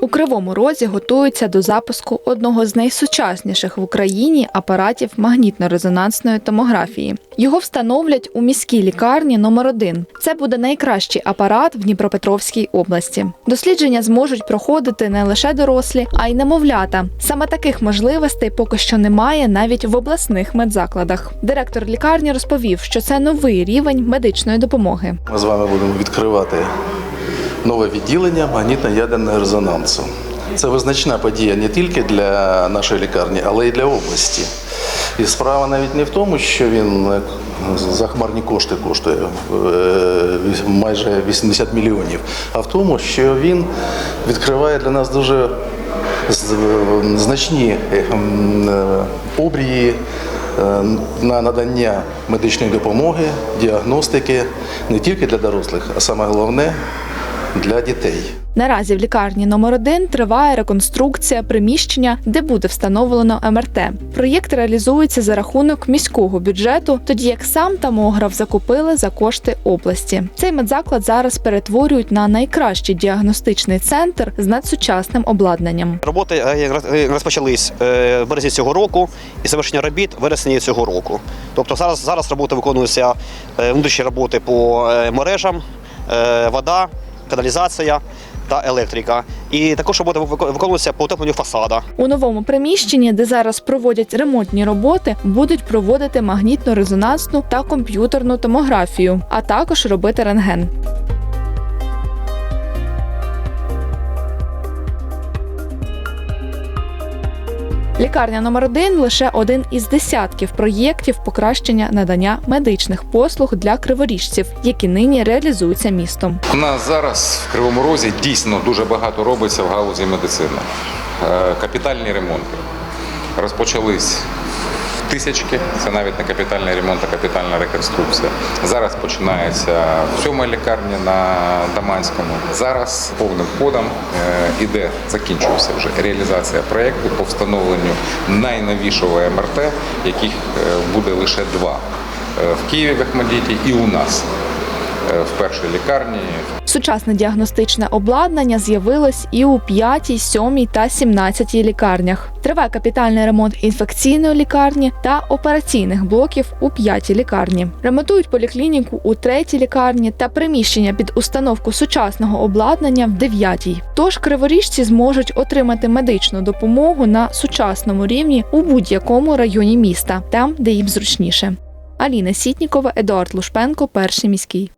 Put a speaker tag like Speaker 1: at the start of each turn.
Speaker 1: У Кривому Розі готуються до запуску одного з найсучасніших в Україні апаратів магнітно-резонансної томографії. Його встановлять у міській лікарні номер 1 Це буде найкращий апарат в Дніпропетровській області. Дослідження зможуть проходити не лише дорослі, а й немовлята. Саме таких можливостей поки що немає навіть в обласних медзакладах. Директор лікарні розповів, що це новий рівень медичної допомоги.
Speaker 2: Ми з вами будемо відкривати нове відділення магнітно-ядерного резонансу. Це визначна подія не тільки для нашої лікарні, але й для області. І справа навіть не в тому, що він е, захмарні кошти коштує е, майже 80 мільйонів, а в тому, що він відкриває для нас дуже значні е, обрії на надання медичної допомоги, діагностики не тільки для дорослих, а саме головне для дітей.
Speaker 1: Наразі в лікарні номер 1 триває реконструкція приміщення, де буде встановлено МРТ. Проєкт реалізується за рахунок міського бюджету, тоді як сам томограф закупили за кошти області. Цей медзаклад зараз перетворюють на найкращий діагностичний центр з надсучасним обладнанням.
Speaker 3: Роботи е, розпочались е, в березні цього року і завершення робіт в вересні цього року. Тобто зараз, зараз роботи виконуються е, внутрішні роботи по е, мережам, е, вода, каналізація та електрика. І також буде вик- по утепленню фасада.
Speaker 1: У новому приміщенні, де зараз проводять ремонтні роботи, будуть проводити магнітно-резонансну та комп'ютерну томографію, а також робити рентген. Лікарня номер 1 лише один із десятків проєктів покращення надання медичних послуг для криворіжців, які нині реалізуються містом.
Speaker 4: У нас зараз в Кривому Розі дійсно дуже багато робиться в галузі медицини. Е, Капітальні ремонти розпочались тисячки. Це навіть не капітальний ремонт, а капітальна реконструкція. Зараз починається в сьомій лікарні на Даманському. Зараз повним ходом е, іде, закінчується вже реалізація проєкту по встановленню найновішого МРТ, яких е, буде лише два Е, в Києві в Ахмадіті і у нас в першій лікарні
Speaker 1: Сучасне діагностичне обладнання з'явилось і у 5, 7 та 17 лікарнях. Триває капітальний ремонт інфекційної лікарні та операційних блоків у 5 лікарні. Ремонтують поліклініку у 3 лікарні та приміщення під установку сучасного обладнання в 9. Тож криворіжці зможуть отримати медичну допомогу на сучасному рівні у будь-якому районі міста, там, де їм зручніше. Аліна Сітнікова, Едуард Лушпенко, перший міський.